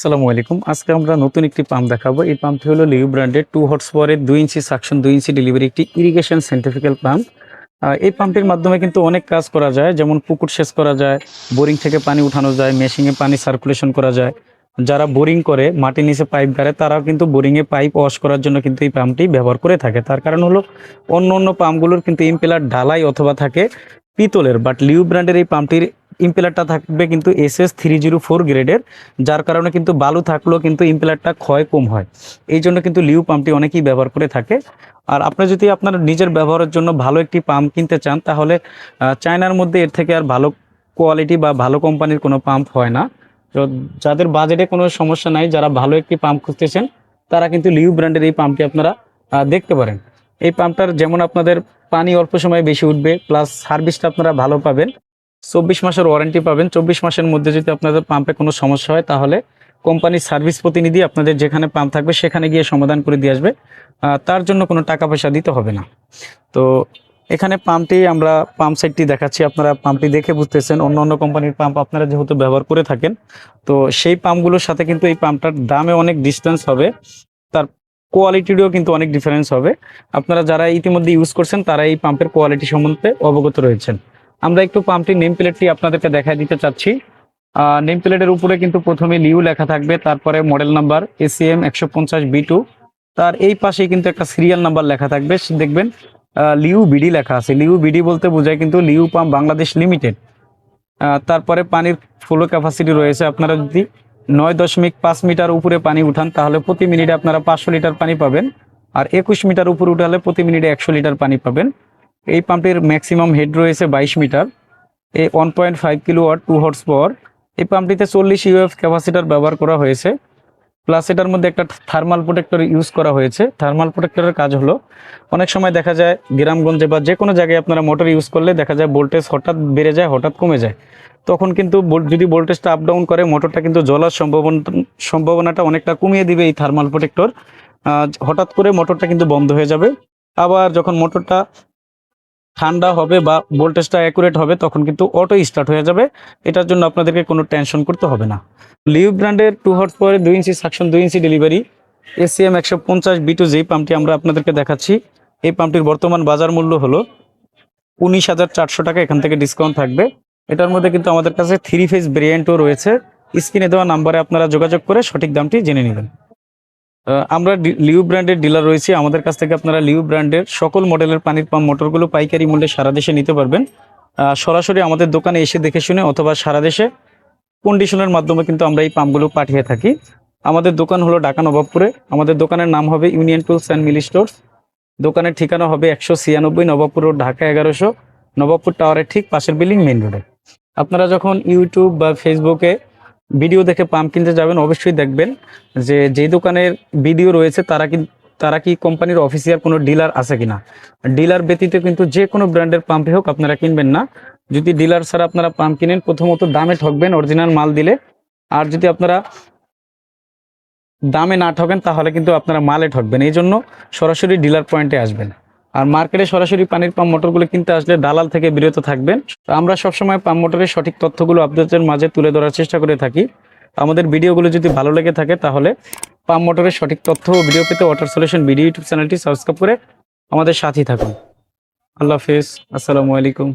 আসসালামু আলাইকুম। আজকে আমরা নতুন একটি পাম্প দেখাবো। এই পাম্পটি হলো লিউ ব্র্যান্ডের টু হর্স পাওয়ারের দুই ইঞ্চি সাকশন দুই ইঞ্চি ডেলিভারি একটি ইরিগেশন সেন্টিফিক্যাল পাম্প এই পাম্পটির মাধ্যমে কিন্তু অনেক কাজ করা যায়। যেমন পুকুর সেচ করা যায় বোরিং থেকে পানি উঠানো যায় মেশিনে পানি সার্কুলেশন করা যায়। যারা বোরিং করে, মাটির নিচে পাইপ গাড়ে, তারাও কিন্তু বোরিংয়ে পাইপ ওয়াশ করার জন্য কিন্তু এই পাম্পটি ব্যবহার করে থাকে। তার কারণ হলো অন্য অন্য পাম্পগুলোর কিন্তু ইম্পেলার ঢালাই অথবা থাকে পিতলের বাট লিউ ব্র্যান্ডের এই পাম্পটির ইম্পেলারটা থাকবে কিন্তু S S three zero four গ্রেডের, যার কারণে কিন্তু বালু থাকলেও কিন্তু ইম্পেলারটা ক্ষয় কম হয়। এই জন্য কিন্তু লিউ পাম্পটি অনেকেই ব্যবহার করে থাকে। আর আপনি যদি আপনার নিজের ব্যবহারের জন্য ভালো একটি পাম্প কিনতে চান, তাহলে চায়নার মধ্যে এর থেকে আর ভালো কোয়ালিটি বা ভালো কোম্পানির কোনো পাম্প হয় না। তো যাদের বাজেটে কোনো সমস্যা নাই, যারা ভালো একটি পাম্প খুঁজতেছেন, তারা কিন্তু লিউ ব্র্যান্ডের এই পাম্পটি আপনারা দেখতে পারেন। এই পাম্পটার যেমন আপনাদের পানি অল্প সময়ে বেশি উঠবে, প্লাস সার্ভিসটা আপনারা ভালো পাবেন। চব্বিশ মাসের ওয়ারেন্টি পাবেন। চব্বিশ মাসের মধ্যে যদি আপনাদের পাম্পে কোনো সমস্যা হয়, তাহলে কোম্পানির সার্ভিস প্রতিনিধি আপনাদের যেখানে পাম্প থাকবে, সেখানে গিয়ে সমাধান করে দিয়ে আসবে। তার জন্য কোনো টাকা পয়সা দিতে হবে না। তো এখানে পাম্পটি আমরা, পাম্প সাইডটি দেখাচ্ছি। আপনারা পাম্পটি দেখে বুঝতেছেন, অন্য অন্য কোম্পানির পাম্প আপনারা যেহেতু ব্যবহার করে থাকেন, তো সেই পাম্পগুলোর সাথে কিন্তু এই পাম্পটার দামে অনেক ডিস্টেন্স হবে। তার কোয়ালিটিরও কিন্তু অনেক ডিফারেন্স হবে। আপনারা যারা ইতিমধ্যে ইউজ করছেন, তারা এই পাম্পের কোয়ালিটি সম্বন্ধে অবগত রয়েছেন। আমরা একটু পাম্পটির নেম প্লেটটি আপনাদেরকে দেখাই দিতে চাচ্ছি। নেম প্লেটের উপরে কিন্তু প্রথমে লিউ লেখা থাকবে, তারপরে মডেল নাম্বার এসিএম একশো পঞ্চাশ বি টু তার এই পাশে কিন্তু একটা সিরিয়াল নাম্বার লেখা থাকবে দেখবেন লিউ বিডি লেখা আছে। লিউ বিডি বলতে বোঝায় কিন্তু লিউ পাম্প বাংলাদেশ লিমিটেড তারপরে পানির ফ্লো ক্যাপাসিটি রয়েছে। আপনারা যদি নয় দশমিক পাঁচ মিটার উপরে পানি উঠান, তাহলে প্রতি মিনিটে আপনারা পাঁচশো লিটার পানি পাবেন। আর একুশ মিটার উপরে উঠালে প্রতি মিনিটে একশো লিটার পানি পাবেন। এই পাম্পটির ম্যাক্সিমাম হেড রয়েছে বাইশ মিটার। এই one point five kilowatt two horsepower এই পাম্পটিতে চল্লিশ ইউএফ ক্যাপাসিটার ব্যবহার করা হয়েছে। প্লাস এটার মধ্যে একটা থার্মাল প্রোটেক্টর ইউজ করা হয়েছে। থার্মাল প্রোটেক্টরের কাজ হলো, অনেক সময় দেখা যায় গ্রামগঞ্জে বা যে কোনো জায়গায় আপনারা মোটর ইউজ করলে দেখা যায় ভোল্টেজ হঠাৎ বেড়ে যায়, হঠাৎ কমে যায়। তখন কিন্তু যদি ভোল্টেজটা আপ ডাউন করে মোটরটা কিন্তু জ্বলার সম্ভাবনা সম্ভাবনাটা অনেকটা কমিয়ে দিবে এই থার্মাল প্রোটেক্টর হঠাৎ করে মোটরটা কিন্তু বন্ধ হয়ে যাবে। আবার যখন মোটরটা ঠান্ডা হবে বা ভোল্টেজটা অ্যাকুরেট হবে, তখন কিন্তু অটো স্টার্ট হয়ে যাবে। এটার জন্য আপনাদেরকে কোনো টেনশন করতে হবে না। লিভ ব্র্যান্ডের টু হর্স পরে দুই ইঞ্চি সাকশন দুই ইঞ্চি ডেলিভারি এসিএম একশো পঞ্চাশ বি টু যেই পাম্পটি আমরা আপনাদেরকে দেখাচ্ছি। এই পাম্পটির বর্তমান বাজার মূল্য হলো উনিশ হাজার চারশো টাকা, এখান থেকে ডিসকাউন্ট থাকবে। এটার মধ্যে কিন্তু আমাদের কাছে থ্রি ফেজ ভেরিয়েন্টও রয়েছে। স্ক্রিনে দেওয়া নাম্বারে আপনারা যোগাযোগ করে সঠিক দামটি জেনে নেবেন। আমরা লিউ ব্র্যান্ডের ডিলার রয়েছি। আমাদের কাছ থেকে আপনারা লিউ ব্র্যান্ডের সকল মডেলের পানির পাম্প মোটরগুলো পাইকারি মূল্যে সারা দেশে নিতে পারবেন। সরাসরি আমাদের দোকানে এসে দেখে শুনে অথবা সারা দেশে কন্ডিশনের মাধ্যমে কিন্তু আমরা এই পাম্পগুলো পাঠিয়ে থাকি। আমাদের দোকান হলো ঢাকা নবাবপুরে। আমাদের দোকানের নাম হবে union tools and milli stores. দোকানের ঠিকানা হবে একশো ছিয়ানব্বই নবাবপুর রোড, ঢাকা এগারোশো। নবাবপুর টাওয়ারের ঠিক পাশের বিল্ডিং মেইন রোডে। আপনারা যখন ইউটিউব বা ফেসবুকে ভিডিও দেখে পাম্প কিনতে যাবেন, অবশ্যই দেখবেন যে যেই দোকানের ভিডিও রয়েছে, তারা কি তারা কি কোম্পানির অফিসিয়াল কোনো ডিলার আছে কিনা? ডিলার ব্যতীত কিন্তু যে কোনো ব্র্যান্ডের পাম্পে হোক আপনারা কিনবেন না। যদি ডিলার ছাড়া আপনারা পাম্প কিনেন, প্রথমত দামে ঠকবেন অরিজিনাল মাল দিলে। আর যদি আপনারা দামে না ঠকেন, তাহলে কিন্তু আপনারা মালে ঠকবেন। এই জন্য সরাসরি ডিলার পয়েন্টে আসবেন। আর মার্কেটে সরাসরি পানির পাম্প মোটরগুলো কিনতে আসলে দালাল থেকে বিরত থাকবেন। আমরা সবসময় পাম্প মোটরের সঠিক তথ্যগুলো আপনাদের মাঝে তুলে ধরার চেষ্টা করে থাকি। আমাদের ভিডিওগুলো যদি ভালো লেগে থাকে তাহলে পাম্প মোটরের সঠিক তথ্য ও ভিডিও পেতে ওয়াটার সলিউশন ভিডিও ইউটিউব চ্যানেলটি সাবস্ক্রাইব করে আমাদের সাথেই থাকুন। আল্লাহ হাফিজ। আসসালামু আলাইকুম।